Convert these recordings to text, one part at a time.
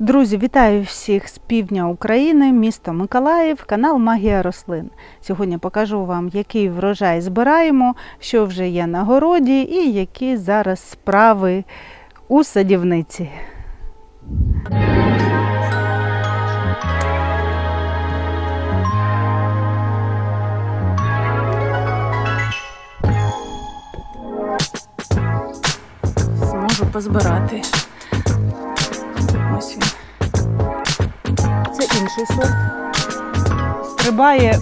Друзі, вітаю всіх з півдня України, місто Миколаїв, канал Магія рослин. Сьогодні покажу вам, який врожай збираємо, що вже є на городі і які зараз справи у садівниці. Зможу позбирати. Ось він. Це інший сорт. Стрибає,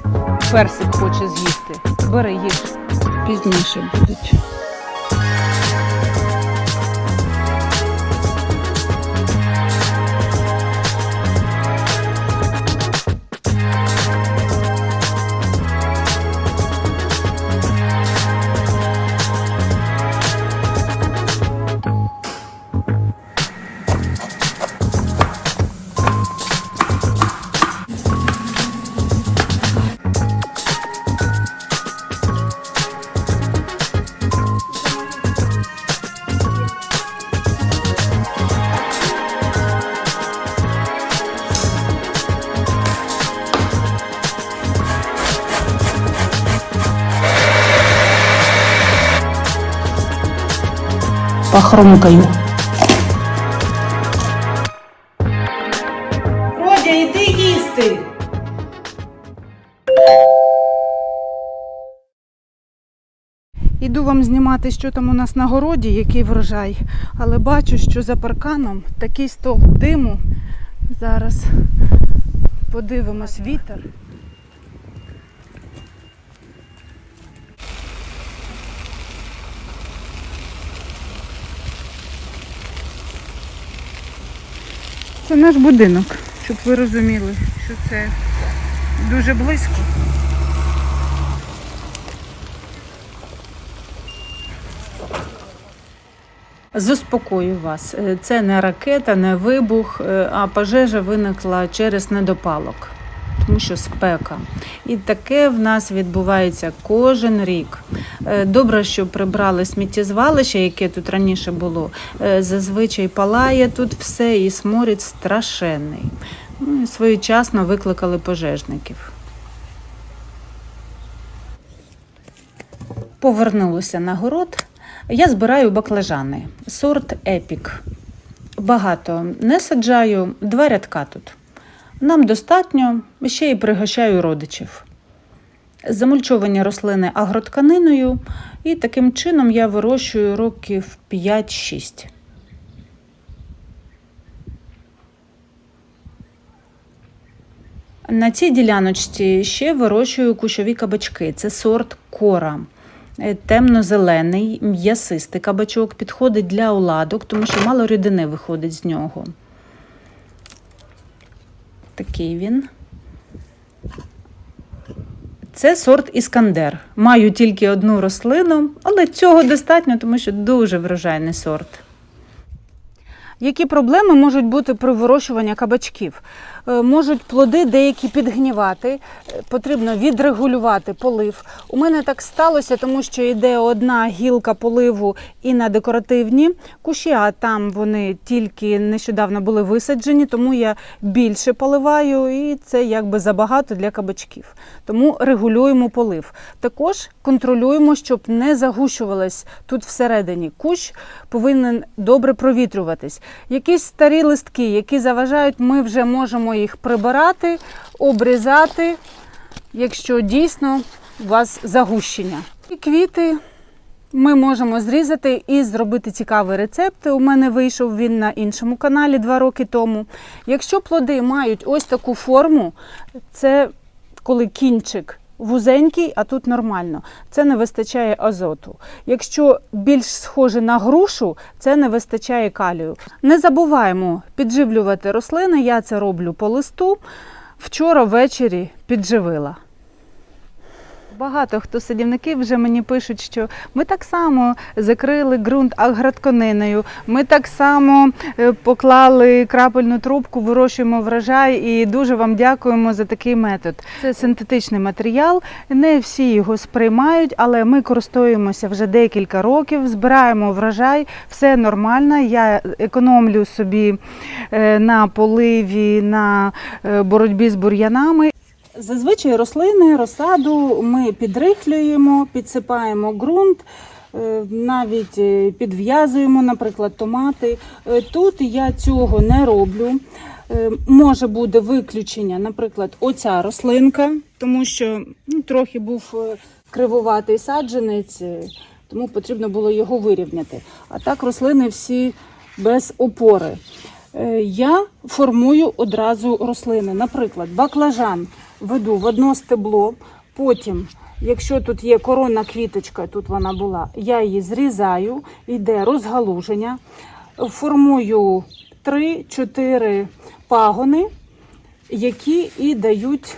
персик хоче з'їсти. Бери їж. Пізніше будуть. Похрумкаю. Родя, іди їсти. Іду вам знімати, що там у нас на городі, який врожай. Але бачу, що за парканом такий стовп диму. Зараз подивимось вітер. Це наш будинок, щоб ви розуміли, що це дуже близько. Заспокою вас, е, це не ракета, не вибух, е, а пожежа виникла через недопалок, тому що спека. І таке в нас відбувається кожен рік. Е, Добре, що прибрали сміттєзвалище, яке тут раніше було. Е, Зазвичай палає тут все і сморід страшенний. Ну, і своєчасно викликали пожежників. Повернулася на город. Я збираю баклажани, сорт епік. Багато не саджаю, два рядка тут. Нам достатньо, ще й пригощаю родичів. Замульчовані рослини агротканиною, і таким чином я вирощую років 5-6. На цій діляночці ще вирощую кущові кабачки. Це сорт кора. Е, Темно-зелений, м'ясистий кабачок підходить для оладок, тому що мало рідини виходить з нього. Такий він. Це сорт Іскандер. Маю тільки одну рослину, але цього достатньо, тому що дуже врожайний сорт. Які проблеми можуть бути при вирощуванні кабачків? Е, Можуть плоди деякі підгнівати, е, потрібно відрегулювати полив. У мене так сталося, тому що йде одна гілка поливу і на декоративні кущі, а там вони тільки нещодавно були висаджені, тому я більше поливаю, і це якби забагато для кабачків. Тому регулюємо полив. Також контролюємо, щоб не загущувалось тут всередині. Кущ повинен добре провітрюватись. Якісь старі листки, які заважають, ми вже можемо їх прибирати, обрізати, якщо дійсно у вас загущення. І квіти ми можемо зрізати і зробити цікаві рецепти. У мене вийшов він на іншому каналі два роки тому. Якщо плоди мають ось таку форму, це коли кінчик вузенький, а тут нормально. Це не вистачає азоту. Якщо більш схоже на грушу, це не вистачає калію. Не забуваємо підживлювати рослини. Я це роблю по листу. Вчора ввечері підживила. Багато хто садівники вже мені пишуть, що ми так само закрили ґрунт агротканиною, ми так само е, поклали крапельну трубку, вирощуємо врожай і дуже вам дякуємо за такий метод. Це синтетичний матеріал, не всі його сприймають, але ми користуємося вже декілька років, збираємо врожай, все нормально. Я економлю собі е, на поливі, на е, боротьбі з бур'янами. Зазвичай рослини, розсаду ми підрихлюємо, підсипаємо ґрунт, е, навіть е, підв'язуємо, наприклад, томати. Е, Тут я цього не роблю. Може буде виключення, наприклад, оця рослинка, тому що ну, трохи був кривуватий саджанець, тому потрібно було його вирівняти. А так рослини всі без опори. Я формую одразу рослини. Наприклад, баклажан веду в одно стебло, потім, якщо тут є коронна квіточка, тут вона була, я її зрізаю, йде розгалуження, формую 3-4 пагони, які і дають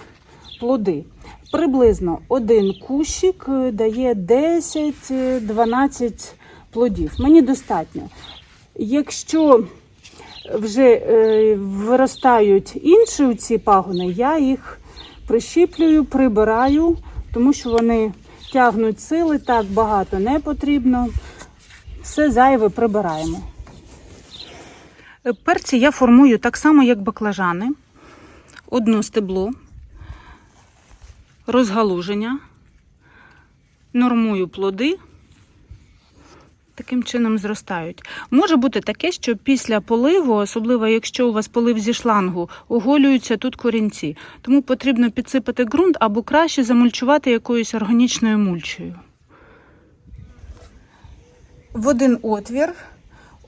плоди. Приблизно один кущик е, дає 10-12 плодів. Мені достатньо. Якщо вже е, виростають інші ці пагони, я їх прищіплюю, прибираю, тому що вони тягнуть сили, так багато не потрібно. Все зайве прибираємо. Перці я формую так само, як баклажани. Одну стебло, розгалуження, нормую плоди таким чином зростають. Може бути таке, що після поливу, особливо якщо у вас полив зі шлангу, оголюються тут корінці. Тому потрібно підсипати ґрунт або краще замульчувати якоюсь органічною мульчею. В один отвір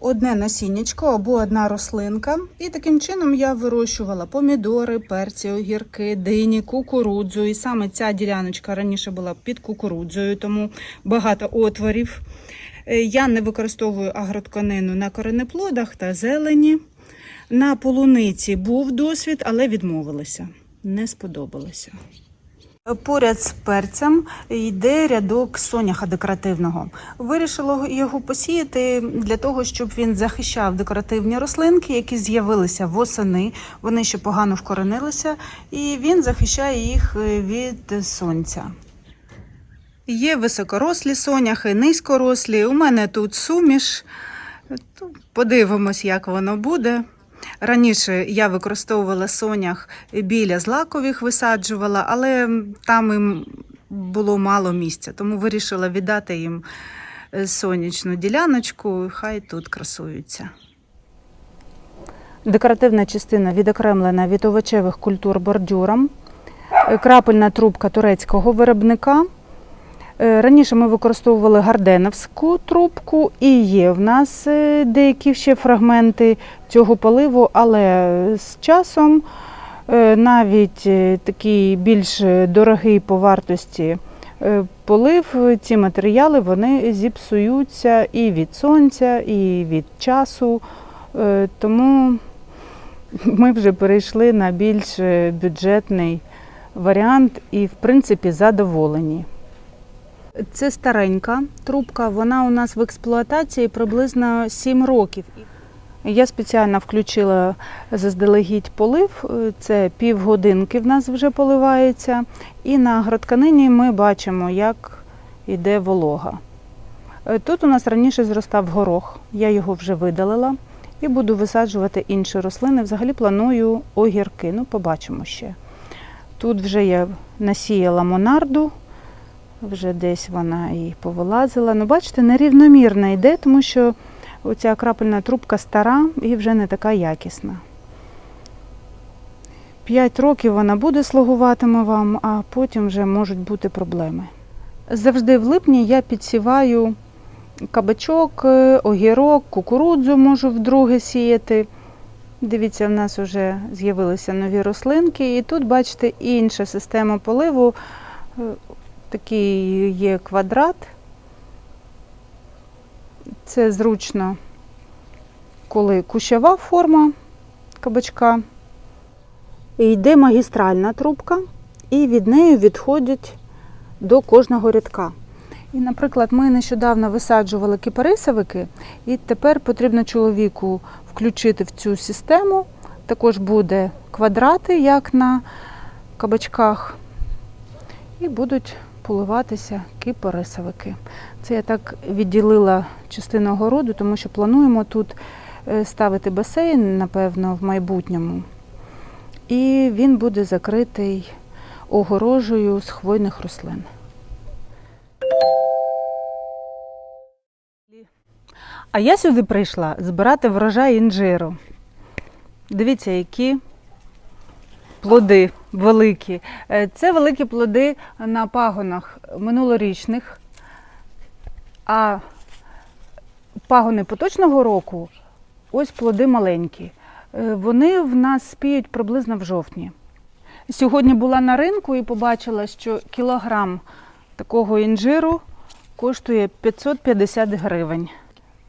одне насіннячко або одна рослинка. І таким чином я вирощувала помідори, перці, огірки, дині, кукурудзу. І саме ця діляночка раніше була під кукурудзою, тому багато отворів. Е, Я не використовую агротканину на коренеплодах та зелені. На полуниці був досвід, але відмовилися. Не сподобалося. Поряд з перцем йде рядок соняха декоративного. Вирішила його посіяти для того, щоб він захищав декоративні рослинки, які з'явилися восени. Вони ще погано вкоренилися, і він захищає їх е, від сонця. Є високорослі соняхи, низькорослі. У мене тут суміш. Подивимось, як воно буде. Раніше я використовувала сонях біля злакових, висаджувала, але там їм було мало місця, тому вирішила віддати їм е, сонячну діляночку, хай тут красуються. Декоративна частина відокремлена від овочевих культур бордюром. Е, Крапельна трубка турецького виробника. Е, Раніше ми використовували гарденовську трубку, і є в нас деякі ще фрагменти цього поливу, але з часом е, навіть е, такий більш дорогий по вартості е, полив, ці матеріали вони зіпсуються і від сонця, і від часу. Тому ми вже перейшли на більш бюджетний варіант і, в принципі, задоволені. Це старенька трубка, вона у нас в експлуатації приблизно 7 років. Я спеціально включила заздалегідь полив, е, це півгодинки в нас вже поливається. І на агротканині ми бачимо, як йде волога. Е, Тут у нас раніше зростав горох, я його вже видалила і буду висаджувати інші рослини. Взагалі планую огірки, ну побачимо ще. Тут вже я насіяла монарду, вже десь вона і повилазила. Ну, бачите, нерівномірно йде, тому що оця крапельна трубка стара і вже не така якісна. П'ять років вона буде слугуватиме вам, а потім вже можуть бути проблеми. Завжди в липні я підсіваю кабачок, е, огірок, кукурудзу можу вдруге сіяти. Дивіться, в нас вже з'явилися нові рослинки, і тут, бачите, інша система поливу. Е, Такий є квадрат. Це зручно, коли кущова форма кабачка. І йде магістральна трубка, і від неї відходять до кожного рядка. І, наприклад, ми нещодавно висаджували кипарисовики, і тепер потрібно чоловіку включити в цю систему. Також буде квадрати, як на кабачках, і будуть поливатися кипарисовики. Це я так відділила частину огороду, тому що плануємо тут е, ставити басейн, напевно, в майбутньому. І він буде закритий огорожею з хвойних рослин. А я сюди прийшла збирати врожай інжиру. Дивіться, які плоди великі. Е, Це великі плоди на пагонах минулорічних. А пагони поточного року ось плоди маленькі. Е, Вони в нас спіють приблизно в жовтні. Сьогодні була на ринку і побачила, що кілограм такого інжиру коштує 550 гривень.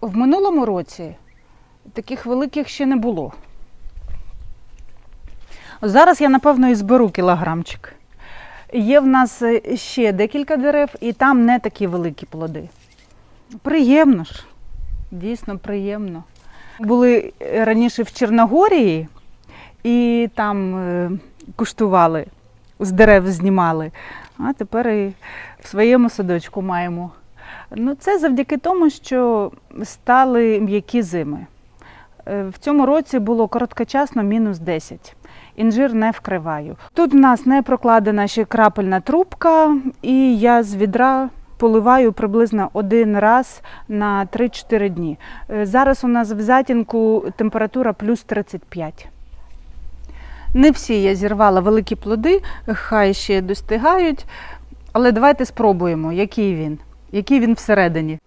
В минулому році таких великих ще не було. Зараз я, напевно, і зберу кілограмчик. Є в нас е, ще декілька дерев, і там не такі великі плоди. Приємно ж, дійсно приємно. Були е, раніше в Чорногорії і там е, куштували, з дерев знімали, а тепер і в своєму садочку маємо. Ну, це завдяки тому, що стали м'які зими. В цьому році було короткочасно мінус 10. Інжир не вкриваю. Тут в нас не прокладена ще крапельна трубка, і я з відра поливаю приблизно один раз на 3-4 дні. Е, Зараз у нас в затінку температура плюс 35. Не всі я зірвала великі плоди, хай ще достигають. Але давайте спробуємо, який він, який він всередині.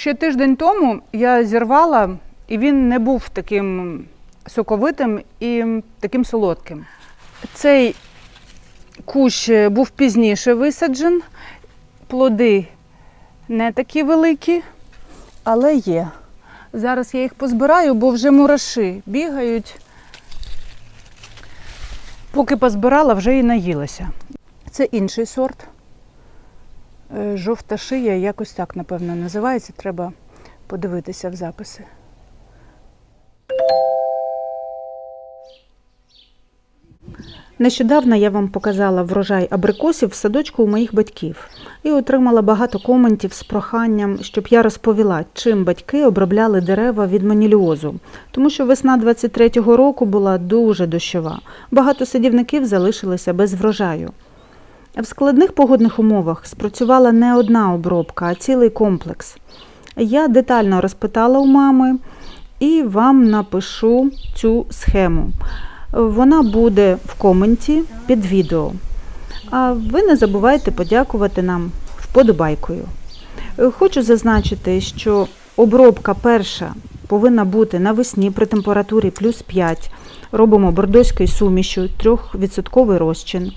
Ще тиждень тому я зірвала, і він не був таким соковитим і таким солодким. Цей кущ е, був пізніше висаджен, плоди не такі великі, але є. Зараз я їх позбираю, бо вже мураші бігають. Поки позбирала, вже і наїлася. Це інший сорт. Е, Жовта шия, якось так, напевно, називається. Треба подивитися в записи. Нещодавно я вам показала врожай абрикосів в садочку у моїх батьків і отримала багато коментів з проханням, щоб я розповіла, чим батьки обробляли дерева від маніліозу, тому що весна 23-го року була дуже дощова. Багато садівників залишилися без врожаю. В складних погодних умовах спрацювала не одна обробка, а цілий комплекс. Я детально розпитала у мами і вам напишу цю схему. Вона буде в коменті під відео. А ви не забувайте подякувати нам вподобайкою. Хочу зазначити, що обробка перша повинна бути навесні при температурі плюс 5. Робимо бордоською сумішю, 3% розчин.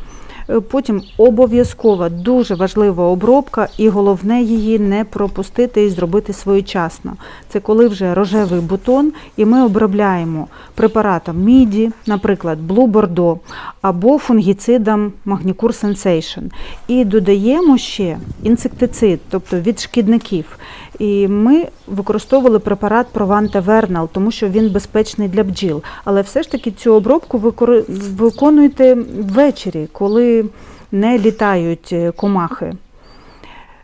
Е, Потім обов'язкова дуже важлива обробка, і головне її не пропустити і зробити своєчасно. Це коли вже рожевий бутон, і ми обробляємо препаратом міді, наприклад, Blue Bordeaux, або фунгіцидом Magnicure Sensation. І додаємо ще інсектицид, тобто від шкідників. І ми використовували препарат Прованта Вернал, тому що він безпечний для бджіл. Але все ж таки цю обробку викори- виконуйте ввечері, коли не літають е, комахи.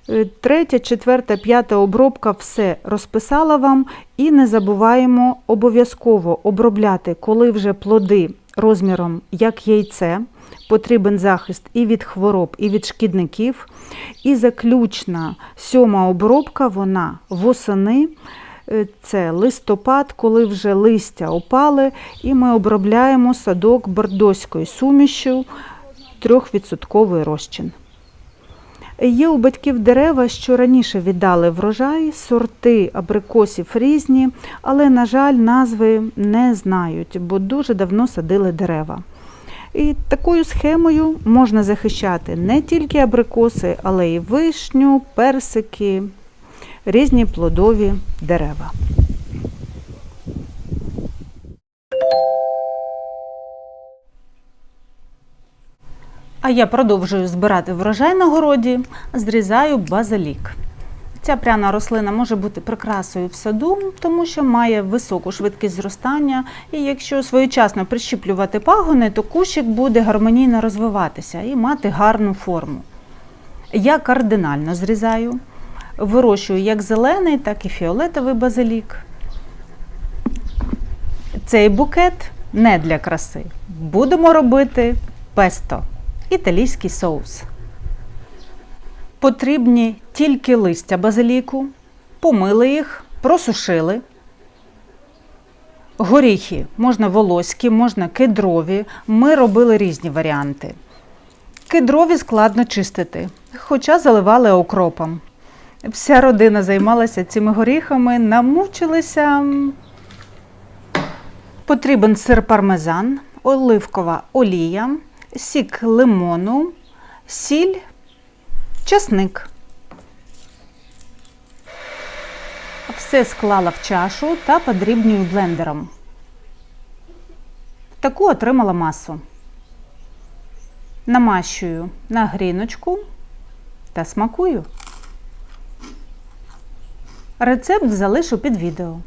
Е, Третя, четверта, п'ята обробка все розписала вам. І не забуваємо обов'язково обробляти, коли вже плоди розміром як яйце. Потрібен захист і від хвороб, і від шкідників. І заключна сьома обробка, вона восени. Е, Це листопад, коли вже листя опали, і ми обробляємо садок бордоською сумішю 3% розчин. Є у батьків дерева, що раніше віддали врожай, сорти абрикосів різні, але, на жаль, назви не знають, бо дуже давно садили дерева. І такою схемою можна захищати не тільки абрикоси, але й вишню, персики, різні плодові дерева. А я продовжую збирати врожай на городі, зрізаю базилік. Ця пряна рослина може бути прикрасою в саду, тому що має високу швидкість зростання, і якщо своєчасно прищіплювати пагони, то кущик буде гармонійно розвиватися і мати гарну форму. Я кардинально зрізаю, вирощую як зелений, так і фіолетовий базилік. Цей букет не для краси. Будемо робити песто, італійський соус. Потрібні тільки листя базиліку, помили їх, просушили. Горіхи можна волоські, можна кедрові. Ми робили різні варіанти. Кедрові складно чистити, хоча заливали окропом. Вся родина займалася цими горіхами, намучилися. Потрібен сир пармезан, оливкова олія, сік лимону, сіль, часник. Все склала в чашу та подрібнюю блендером. Таку отримала масу. Намащую на гріночку та смакую. Рецепт залишу під відео.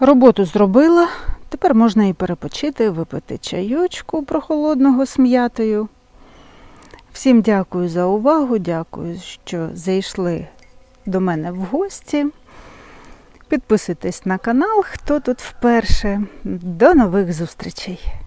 Роботу зробила. Тепер можна і перепочити, випити чайочку прохолодного з м'ятою. Всім дякую за увагу, дякую, що зайшли до мене в гості. Підписуйтесь на канал, хто тут вперше. До нових зустрічей!